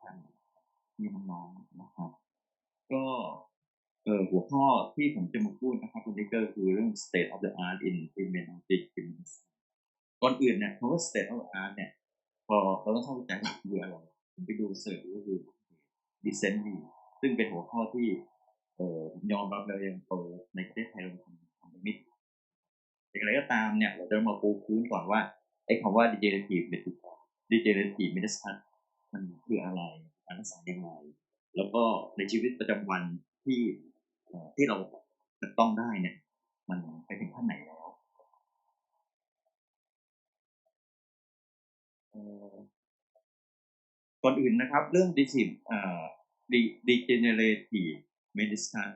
ท่านพี่น้องๆนะครับ ก็เออหัวข้อที่ผมจะมาพูดนะครับวันนี้ก็คือเรื่อง state of the art in criminology criminology ก่อนอื่นเนี่ยคำว่า state of the art เนี่ย พอเราต้องเข้าใจว่าคืออะไรผมไปดูเสิร์ชก็คือ decently ซึ่งเป็นหัวข้อที่ เออผมยอมรับเลยยังเปิดในประเทศไทยเราทำทำไม่ดีอย่างไรก็ตามเนี่ย เราจะมาปูพื้นก่อนว่าไอ้คำว่า degenerative medical degenerative medicine มันคืออะไรการรักษายังไง แล้วก็ในชีวิตประจำวันที่ที่เราจะต้องได้เนี่ย มันไปถึงขั้นไหนแล้วก่อนอื่นนะครับ เรื่อง degenerative เอ่อ de- degenerative medicine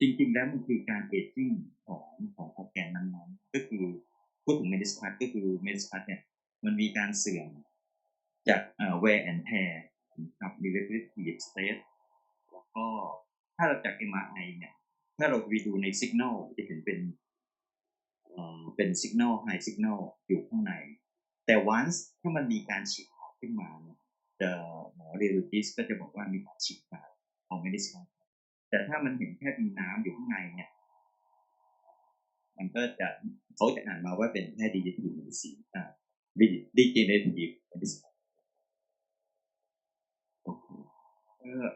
จริงๆ แล้วมันคือการเอจจิ้งของของออร์แกนนั้นๆก็คือพูดถึง medicine ก็คือ medicine เนี่ยมันมีการเสื่อม จากเอ่อ wear and tear นะครับ repetitive state แล้วก็ถ้าเราจาก MRI เนี่ย ถ้าเราไปดูใน signal จะเห็นเป็นเอ่อเป็น signal high signal อยู่ข้างใน แต่ once ถ้ามันมีการฉีกขาดขึ้นมาเนี่ยจะหมอ radiologist ก็จะบอกว่ามีการฉีกขาดของ medicine แต่ถ้ามันเห็นแค่มีน้ำอยู่ข้างในเนี่ย มันก็จะเขาจะอ่านมาว่าเป็นแค่ degenerative medicine อ่า degenerative medicine โอเค เอ่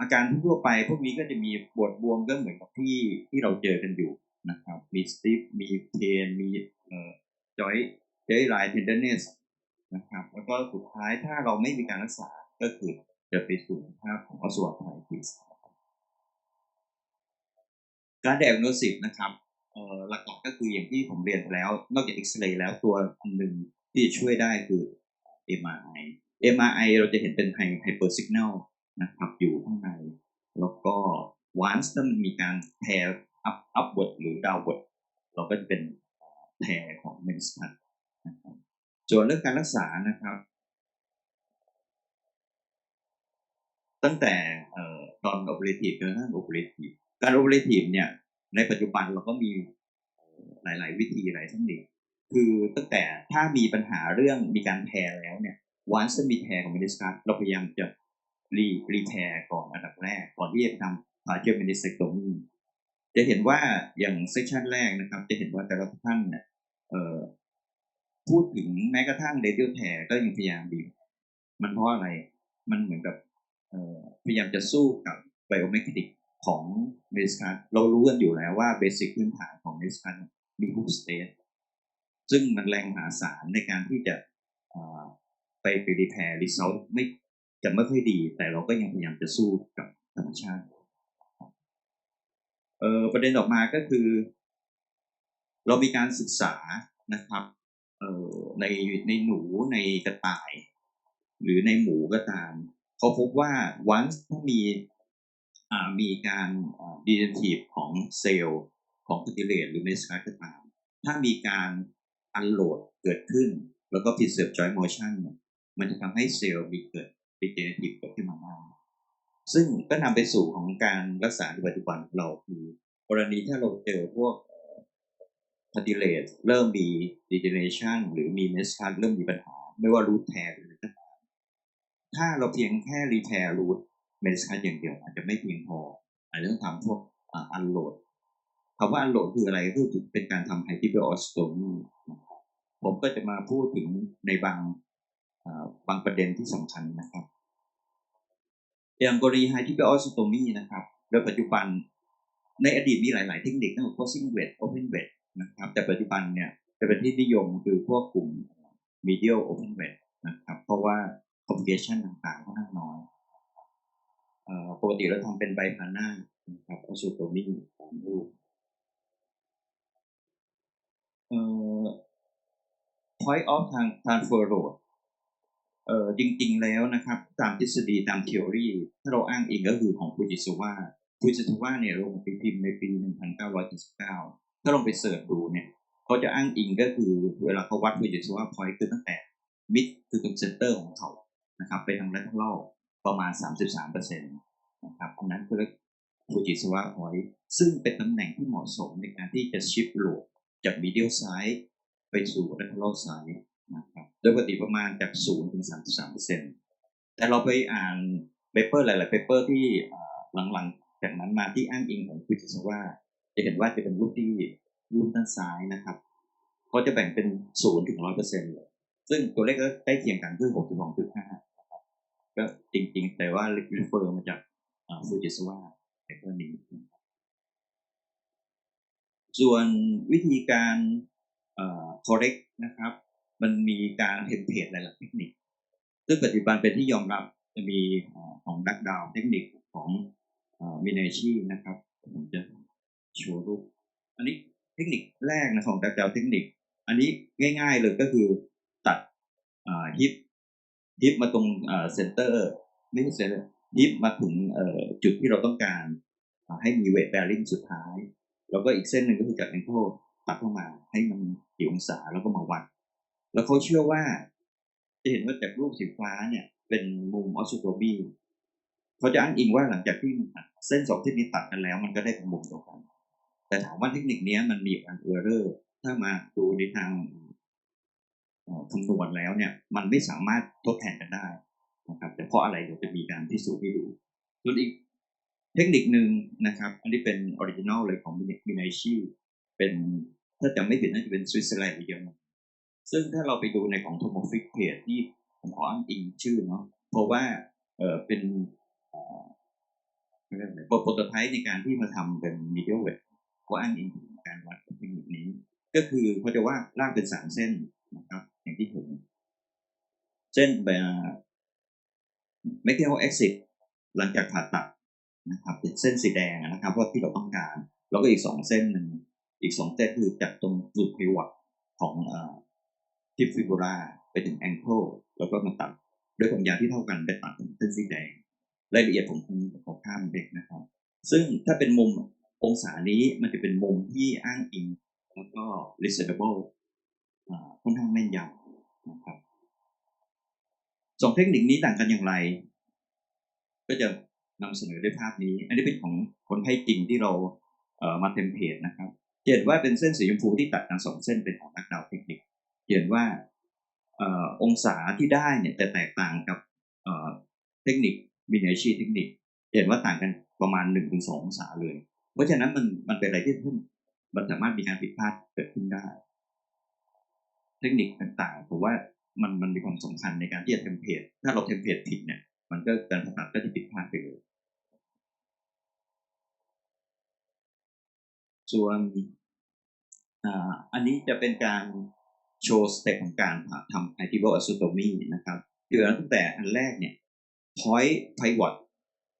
อาการทั่วไปพวกนี้ก็จะมีปวดบวมก็เหมือนกับที่ที่เราเจอกันอยู่นะครับ มีสติฟมีเพนมีเอ่อจอยจอยไลน์เทนเดนเนสนะครับ แล้วก็สุดท้ายถ้าเราไม่มีการรักษาก็คือจะไปสู่สภาพของอสวรไทติสการแดกโนสิสนะครับเอ่อหลักๆก็คืออย่างที่ผมเรียนไปแล้ว นอกจากเอ็กซเรย์แล้วตัวอันหนึ่งที่ช่วยได้คือ MRI MRI เราจะเห็นเป็นไฮไฮเปอร์สิกแนล นะครับอยู่ข้างใน แล้วก็ once ถ้ามันมีการแพร์ up upward หรือ downward เราก็จะเป็นแพร์ของ m e d i c i n นะครับส่วนเรื่องการรักษานะครับ ตั้งแต่เอ่อตอน operative จนกระทั่ง operative การ operative เนี่ยในปัจจุบันเราก็มีหลาย ๆ วิธีหลายเทคนิคคือตั้งแต่ถ้ามีปัญหาเรื่องมีการแพร์แล้วเนี่ย once มีแพร์ของ m e d i c i n เราพยายามจะ รีรีแพร์ก่อนอันดับแรก ก่อนที่จะทำ partial meniscectomy จะเห็นว่าอย่างเซสชันแรกนะครับ จะเห็นว่าแต่ละท่านเนี่ยเอ่อพูดถึงแม้กระทั่ง radial tear ก็ยังพยายามดีมันเพราะอะไร มันเหมือนกับเอ่อพยายามจะสู้กับ biomechanic ของ m e d i c a เรารู้กันอยู่แล้วว่าเบสิกพื้นฐานของ m e d i c a มี hook state ซึ่งมันแรงมหาศาลในการที่จะไปไปรีแพร์รีเซลไม่ จะไม่ค่อยดี แต่เราก็ยังพยายามจะสู้กับธรรมชาติเออประเด็นออกมาก็คือ เรามีการศึกษานะครับเออในในหนูในกระต่าย หรือในหมูก็ตามเขาพบว่าวันถ้ามีอ่ามีการดีเนทีฟของเซลล์ของคาติเลตหรือเมสคาก็ตาม ถ้ามีการอันโหลดเกิดขึ้น แล้วก็พิเศษจอยโมชั่นมันจะทำให้เซลล์มีเกิด degenerative เกิดขึ้นมาได้ซึ่งก็นำไปสู่ของการรักษาในปัจจุบันเราคือกรณีถ้าเราเจอพวกคาติเลตเริ่มมี degeneration หรือมีเมสคาเริ่มมีปัญหา ไม่ว่ารูทแทร์หรือก็ตามถ้าเราเพียงแค่รีแทร์รูทเมสคาอย่างเดียวอาจจะไม่เพียงพออาจจะต้องทำพวกอันโหลดคำว่าอันโหลดคืออะไรก็คือเป็นการทำไฮทิเบออสโตมีผมก็จะมาพูดถึงในบาง บางประเด็นที่สำคัญนะครับ อย่างกรณีไฮทิเบออสโตมีนะครับ โดยปัจจุบันในอดีตมีหลาย ๆ เทคนิคทั้ง crossing weight open weight นะครับ แต่ปัจจุบันเนี่ยจะเป็นที่นิยมคือพวกกลุ่ม medial open weight นะครับ เพราะว่า complication ต่างๆค่อนข้างน้อยปกติเราทำเป็นไบพาน่านะครับอ s โตมีสามรูปเอ่อ point of transfer road เออจริงๆแล้วนะครับ ตามทฤษฎีตามทฤษฎีถ้าเราอ้างอิงก็คือของฟูจิสวาฟูจิสวาเนี่ยลงไปพิมพ์ในปี 1979 ถ้าลองไปเสิร์ชดูเนี่ยเขาจะอ้างอิงก็คือเวลาเขาวัดฟูจิสวาพอยต์คือตั้งแต่มิดคือตรงเซนเตอร์ของเขานะครับไปทาง lateral ประมาณ 33%นต์นะครับอันนั้นคือฟูจิสวาพอยต์ซึ่งเป็นตำแหน่งที่เหมาะสมในการที่จะชิปโหลดจาก medial side ไปสู่ lateral side นะครับ โดยปกติประมาณจาก0ถึง33เปอร์เซ็นต์แต่เราไปอ่านเปเปอร์หลาย ๆ เปเปอร์ที่หลังๆ จากนั้นมาที่อ้างอิงของคุจิสว่า จะเห็นว่าจะเป็นรูปที่รูปด้านซ้ายนะครับ ก็จะแบ่งเป็นศูนย์ถึงร้อยเปอร์เซ็นต์เลยซึ่งตัวเลขก็ใกล้เคียงกันคือหกสิบสองจุดห้าก็จริง ๆ แต่ว่ารีเฟอร์มาจากฟูจิสว่าเปเปอร์นี้ส่วนวิธีการ correct นะครับ มันมีการเทมเพลตหลายๆเทคนิค ซึ่งปัจจุบันเป็นที่ยอมรับจะมีของดักดาวเทคนิคของมินชีนะครับ ผมจะโชว์รูป อันนี้เทคนิคแรกนะของดักดาวเทคนิค อันนี้ง่าย ๆเลยก็คือตัดฮิปฮิปมาตรงเซนเตอร์ไม่ใช่เซนเตอร์ฮิปมาถึงจุดที่เราต้องการให้มีเวทแบริ่งสุดท้าย แล้วก็อีกเส้นหนึ่งก็คือจากแองเกิลตัดเข้ามาให้มันกี่องศาแล้วก็มาวัด แล้วเขาเชื่อว่า จะเห็นว่าจากรูปสีฟ้าเนี่ย เป็นมุมออสโตรบีเขาจะอ้างอิงว่าหลังจากที่เส้นสองที่นี้ตัดกันแล้ว มันก็ได้เป็นมุมเดียวกัน แต่ถามว่าเทคนิคนี้มันมีการเออร์เรอร์ถ้ามาดูในทางคำนวณแล้วเนี่ย มันไม่สามารถทดแทนกันได้นะครับ แต่เพราะอะไรเดี๋ยวจะมีการพิสูจน์ให้ดูส่วนอีกเทคนิคหนึ่งนะครับ อันนี้เป็นออริจินอลเลยของมินายชิเป็นถ้าจำไม่ผิดน่าจะเป็นสวิตเซอร์แลนด์เดียว ซึ่งถ้าเราไปดูในของโทโมฟิกเพจที่ผมขออ้างอิงชื่อเนาะเพราะว่าเออเป็นโปรโตไทป์ในการที่มาทำเป็นมีเดียเวทก็อ้างอิงถึงการวัดเทคนิคนี้ ก็คือเขาจะว่าล่างเป็นสามเส้นนะครับ อย่างที่เห็นเส้นแบบไม่เกี่ยวกับ exit หลังจากผ่าตัดนะครับ เป็นเส้นสีแดงนะครับว่าที่เราต้องการ แล้วก็อีกสองเส้นหนึ่งอีกสองเส้นคือจากตรงจุดพิวัตของ ทิปฟิบูราไปถึงแองเกิลแล้วก็มาตัดด้วยความยาวที่เท่ากันไปตัดเป็นเส้นสีแดง รายละเอียดผมคงขอข้ามเด็กนะครับ ซึ่งถ้าเป็นมุมองศานี้มันจะเป็นมุมที่อ้างอิง แล้วก็ reasonable ค่อนข้างแม่นยำนะครับสองเทคนิคนี้ต่างกันอย่างไร ก็จะนำเสนอด้วยภาพนี้ อันนี้เป็นของคนไข้จริงที่เราเอ่อมาเทมเพลตนะครับเห็นว่าเป็นเส้นสีชมพูที่ตัดกันสองเส้นเป็นของนักดาวเทคนิค เห็นว่าอองศาที่ได้เนี่ยแต่แตกต่างกับเทคนิคมินิชีเทคนิค เห็นว่าต่างกันประมาณหนึ่งถึงสององศาเลย เพราะฉะนั้นมันมันเป็นอะไรที่ทุ่มมันสามารถมีการผิดพลาดเกิดขึ้นได้ เทคนิคต่างๆผมว่ามันมันมีความสำคัญในการที่จะเทมเพลตถ้าเราเทมเพลตผิดเนี่ยมันก็การผ่าตัดก็จะผิดพลาดไปเลย ส่วนอันนี้จะเป็นการ โชว์สเต็ปของการทำ a c t i v a l azotomy นะครับคือตั้งแต่อันแรกเนี่ย point pivot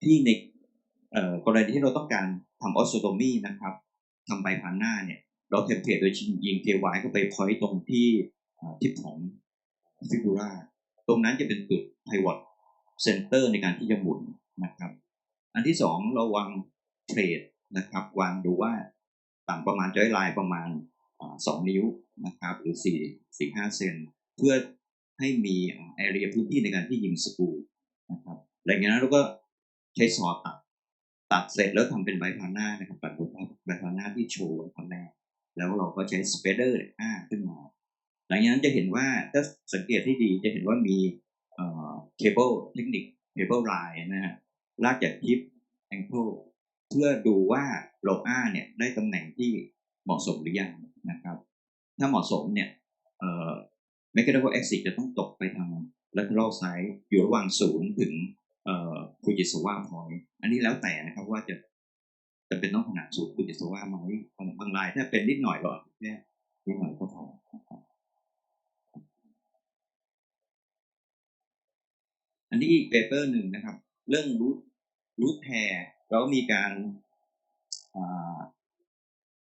ที่ในกรณีที่เราต้องการทำออสโตมีนะครับทำใบพันหน้าเนี่ย เราเทมเพลตโดยยิงเ KY เข้าไปพอยต์ตรงที่ทิศของฟิบูราตรงนั้นจะเป็นจุดไพวอตเซนเตอร์ในการที่จะหมุนนะครับ อันที่สองเราวางเทรดนะครับ วางดูว่าต่ำประมาณจอยไลน์ประมาณ สองนิ้วนะครับหรือสี่สี่ห้าเซนเพื่อให้มีแอเรียพื้นที่ในการที่ยิงสกูนะครับหลังจากนั้นเราก็ใช้ซอตัดตัดเสร็จแล้วทำเป็นใบพาน่านะครับตัดใบพาน่าที่โชว์ตอนแรกแล้วเราก็ใช้สเปเดอร์อ้าขึ้นมา หลังจากนั้นจะเห็นว่าถ้าสังเกตที่ดีจะเห็นว่ามีเคเบิลเทคนิคเคเบิลไลน์นะฮะลากจากทิปแองเกิลเพื่อดูว่าโลอาเนี่ยได้ตำแหน่งที่เหมาะสมหรือยัง นะครับ ถ้าเหมาะสมเนี่ยเอ่อ mechanical exit จะต้องตกไปทาง lateral side อยู่ระหว่างศูนย์ถึงเอ่อฟูจิสวาพอยอันนี้แล้วแต่นะครับว่าจะจะเป็นต้องขนาดศูนย์ฟูจิสวาไหมบางรายถ้าเป็นนิดหน่อยก็แค่นิดหน่อยก็พออันนี้อีกเปเปอร์หนึ่งนะครับ เรื่องรูทรูทแพร์เราก็มีการ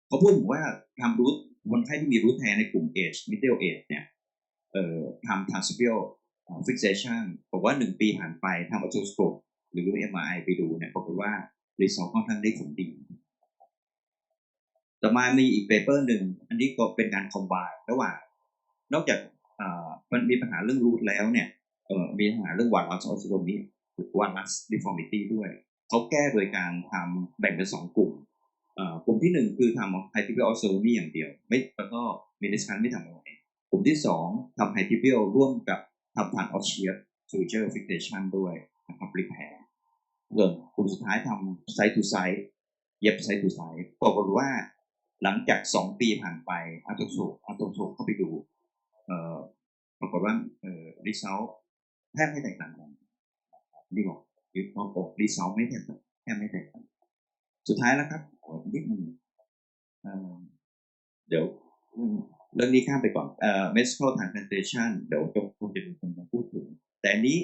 เขาพูดถึงว่าทำรูทคนไข้ที่มีรูทแพร์ในกลุ่มเอชมิดเดิลเอชเนี่ยเอ่อทำทางสเปียลฟิกเซชันบอกว่าหนึ่งปีผ่านไปทำอัลตราสโคปหรือ MRI ไปดูเนี่ยบอกว่ารีซอลค่อนข้างได้ผลดี ต่อมามีอีกเปเปอร์หนึ่ง อันนี้ก็เป็นการคอมไบระหว่างนอกจากมันมีปัญหาเรื่องรูทแล้วเนี่ยเอ่อมีปัญหาเรื่องวันลัสออสโตมีหรือวันลัสดิฟอร์มิตี้ด้วย เขาแก้โดยการทำแบ่งเป็นสองกลุ่ม กลุ่มที่หนึ่งคือทำไฮทิพิออสโตมีอย่างเดียว ไม่แล้วก็มินิสคันไม่ทำอะไร กลุ่มที่สองทำไฮทิพิอร่วมกับทำผ่านออสเชีย suture fixation ด้วยนะครับ repair ส่วนกลุ่มสุดท้ายทำ site to site เย็บ site to site ปรากฏว่าหลังจากสองปีผ่านไปอาตโซอาตโซเข้าไปดูเอ่อปรากฏว่าเอ่อ result แทบไม่แตกต่างกันนี่บอกยึดข้อก result ไม่แทบแทบไม่แตกต่างสุดท้ายแล้วครับ นิดนึงเดี๋ยวเรื่องนี้ข้ามไปก่อนเอ่อ medical transplantation เดี๋ยวจะคงจะมีคนมาพูดถึง แต่อันนี้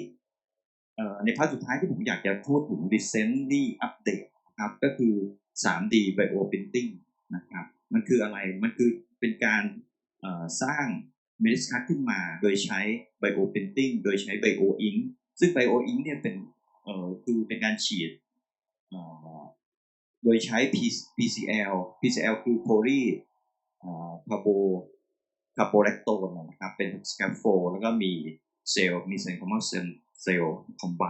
เอ่อในภาคสุดท้ายที่ผมอยากจะพูดถึง recently update ครับ ก็คือ 3D bioprinting นะครับ มันคืออะไร มันคือเป็นการเอ่อสร้างเมดิสคัตขึ้นมาโดยใช้ bioprinting โดยใช้ bio ink ซึ่ง bio ink เนี่ยเป็นเอ่อคือเป็นการฉีด โดยใช้ PCL PCL คือ poly เอ่อ carbo carbolactone นะครับ เป็น scaffold แล้วก็มีเซลล์มีเซลล์คอมมอนเซลล์คอมไบ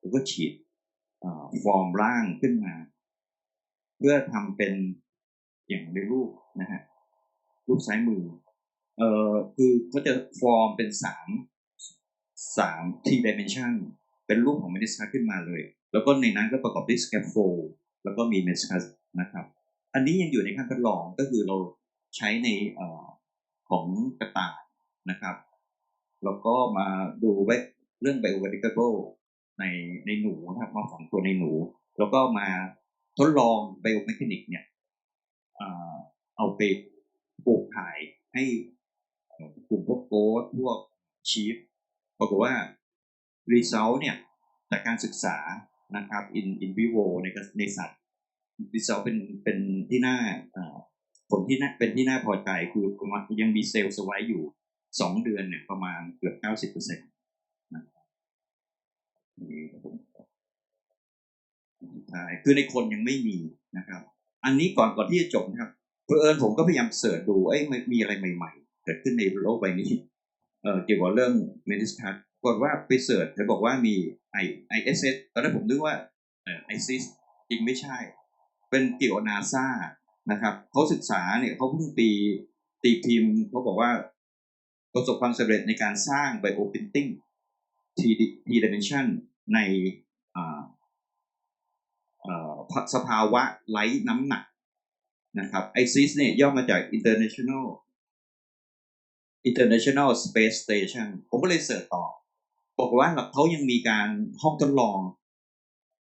แล้วก็ฉีดฟอร์มร่างขึ้นมา เพื่อทำเป็นอย่างในรูปนะฮะรูปซ้ายมือเอ่อคือเขาจะฟอร์มเป็นสามสาม t dimension เป็นรูปของ meniscus ขึ้นมาเลย แล้วก็ในนั้นก็ประกอบด้วย scaffold แแล้วก็มี meniscus นะครับ อันนี้ยังอยู่ในขั้นทดลองก็คือเราใช้ในอของกระต่ายนะครับ แล้วก็มาดูไว้เรื่อง biodegradable ในในหนูนะครับมาฝังตัวในหนู แล้วก็มาทดลอง biomechanic เนี่ยเอ่อเอาไปปลูกถ่ายให้กลุ่มพวกโกดพวกชีฟปรากฏว่า result เนี่ยจากการศึกษา นะครับ in in vivo ในในสัตว์ result เป็นเป็นที่น่าผลที่น่าเป็นที่น่าพอใจคือมาณยังมีเซลล์สไว้อยู่สองเดือนเนี่ยประมาณเกือบเก้าสิบเปอร์เซ็นต์นะครับนี่คือในคนยังไม่มีนะครับ อันนี้ก่อนก่อนที่จะจบนะครับเพื่อเอิญผมก็พยายามเสิร์ชดูเอ้ยมีอะไรใหม่ ๆ เกิดขึ้นในโลกใบนี้เอ่อเกี่ยวกับเรื่องเมนิสคัส กฏว่าไปเสิร์ชเขาบอกว่ามีไอไอเอสเอสตอนนั้นผมนึกว่าไอซิสจริงไม่ใช่ เป็นเกี่ยวนาซานะครับเขาศึกษาเนี่ยเขาเพิ่งตีตีพิมพ์เขาบอกว่าประสบความสำเร็จในการสร้างไบโอพิมติ้ง T T dimension ในสภาวะไร้น้ำหนักนะครับไอซิสเนี่ยย่อมาจาก international international space station ผมก็เลยเสิร์ชต่อ บอกว่าเขายังมีการห้องทดลอง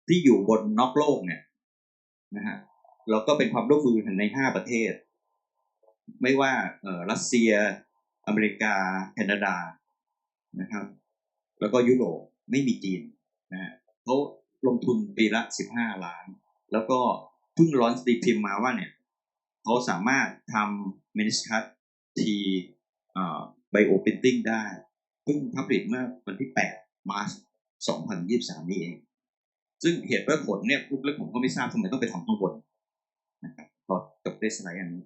ที่อยู่บนนอกโลกเนี่ยนะฮะแล้วก็เป็นความร่วมมือในห้าประเทศ ไม่ว่าเออรัสเซีย อเมริกา แคนาดานะครับ แล้วก็ยุโรปไม่มีจีนนะฮะเขาลงทุนปีละสิบห้าล้าน แล้วก็เพิ่งร้อนสตีพิมพ์มาว่าเนี่ยเขาสามารถทำเมนิสคัตทีไบโอพิมติ้งได้ เพิ่งพับลิกเมื่อวันที่แปดมาร์ชสองพันยี่สามนี้เอง ซึ่งเหตุและผลเนี่ยลูกเล็กผมก็ไม่ทราบทำไมต้องไปทำข้างบนนะครับก็จบได้สไลด์อันนี้